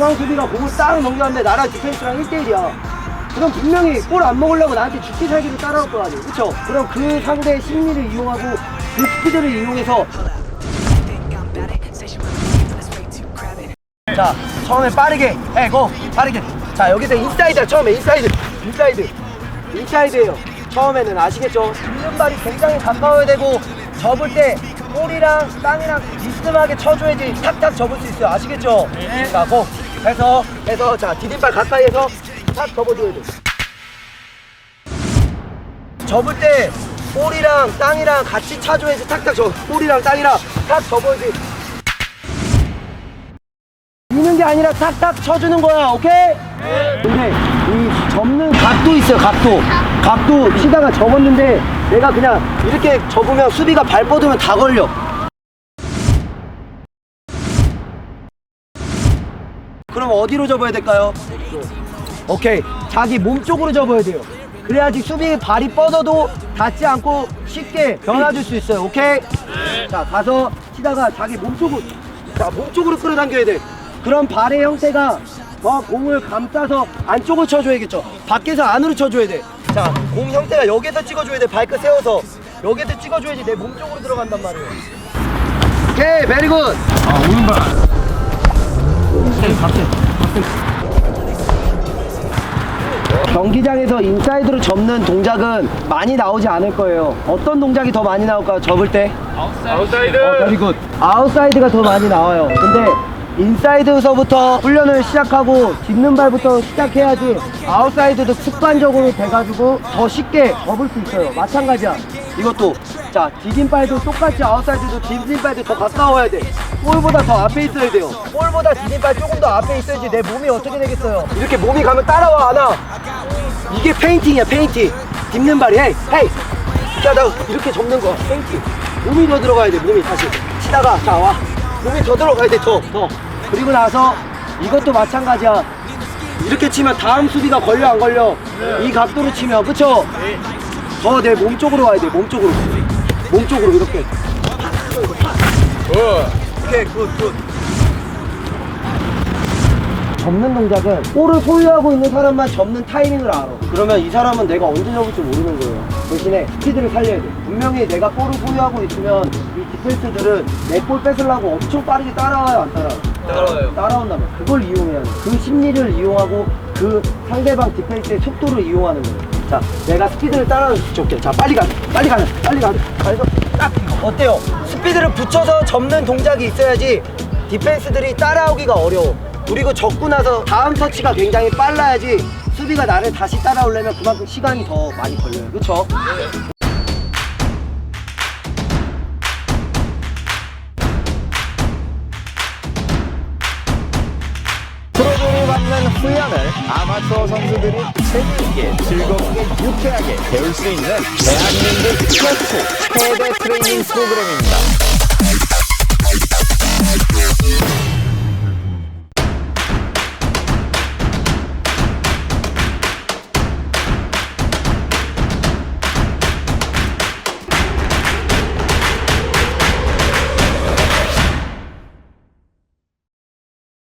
중앙 수비가 공을 딱 넘겼는데 나랑 디펜스랑 1대1이야. 그럼 분명히 골 안 먹으려고 나한테 죽기 살기로 따라올 거 아니에요. 그쵸? 그럼 그 상대의 심리를 이용하고 그 스피드를 이용해서 자, 처음에 빠르게 해고 빠르게. 자, 여기서 인사이드야. 처음에 인사이드. 인사이드. 인사이드예요. 처음에는 아시겠죠? 있는 발이 굉장히 가까워야 되고 접을 때 볼이랑 땅이랑 비스듬하게 쳐줘야지 탁탁 접을 수 있어요. 아시겠죠? 자, 고 해서 해서 자 디딤발 가까이에서 탁 접어줘야 돼. 접을 때 볼이랑 땅이랑 같이 차줘야지 탁탁 접. 볼이랑 땅이랑 탁 접어야지. 미는 게 아니라 탁탁 쳐주는 거야, 오케이? 근데 이 접는 각도 있어요, 각도. 각도 치다가 접었는데 내가 그냥 이렇게 접으면 수비가 발 뻗으면 다 걸려. 그럼 어디로 접어야 될까요? 오케이. 자기 몸 쪽으로 접어야 돼요. 그래야지 수비 발이 뻗어도 닿지 않고 쉽게 변화줄 수 있어요. 오케이? 자, 가서 치다가 자기 몸 쪽으로, 자, 몸 쪽으로 끌어당겨야 돼. 그럼 발의 형태가 더 공을 감싸서 안쪽으로 쳐줘야겠죠. 밖에서 안으로 쳐줘야 돼. 자, 공 형태가 여기에서 찍어줘야 돼. 발끝 세워서. 여기에서 찍어줘야지 내 몸 쪽으로 들어간단 말이에요. 오케이, 베리굿. 아 오른발 경기장에서 인사이드로 접는 동작은 많이 나오지 않을 거예요. 어떤 동작이 더 많이 나올까요? 접을 때? 아웃사이드 어, 베리굿. 아웃사이드가 더 많이 나와요. 근데 인사이드서부터 훈련을 시작하고 짚는 발부터 시작해야지 아웃사이드도 습관적으로 돼가지고 더 쉽게 접을 수 있어요. 마찬가지야. 이것도 자 디딤발도 똑같이 아웃사이드도 디딤발도 더 가까워야 돼. 볼보다 더 앞에 있어야 돼요. 볼보다 디딤발 조금 더 앞에 있어야지 내 몸이 어떻게 되겠어요? 이렇게 몸이 가면 따라와 안 와? 이게 페인팅이야 페인팅. 짚는 발이 헤이 헤이 이렇게 이렇게 접는 거 페인팅. 몸이 더 들어가야 돼 몸이 다시 치다가 자 와 몸이 더 들어가야 돼 더 더 그리고 나서 이것도 마찬가지야 이렇게 치면 다음 수비가 걸려 안 걸려 이 각도로 치면 그쵸 더내 몸 쪽으로 와야 돼 몸 쪽으로 몸 쪽으로 이렇게 오케이 굿굿 접는 동작은 볼을 소유하고 있는 사람만 접는 타이밍을 알아. 그러면 이 사람은 내가 언제 접을지 모르는 거예요. 대신에 스피드를 살려야 돼. 분명히 내가 볼을 소유하고 있으면 이 디펜스들은 내 볼 뺏으려고 엄청 빠르게 따라와요, 안 따라와요? 따라와요. 따라온다면 그걸 이용해야 돼. 그 심리를 이용하고 그 상대방 디펜스의 속도를 이용하는 거예요. 자, 내가 스피드를 따라서 줄게. 자, 빨리 가, 빨리 가자, 빨리 가자. 그래서 딱 이거. 어때요? 스피드를 붙여서 접는 동작이 있어야지 디펜스들이 따라오기가 어려워. 그리고 접고 나서 다음 터치가 굉장히 빨라야지 수비가 나를 다시 따라오려면 그만큼 시간이 더 많이 걸려요. 그렇죠? 프로들이 받는 훈련을 아마추어 선수들이 재미있게 즐겁게 유쾌하게 배울 수 있는 대한민국 최초 패배 트레이닝 프로그램입니다.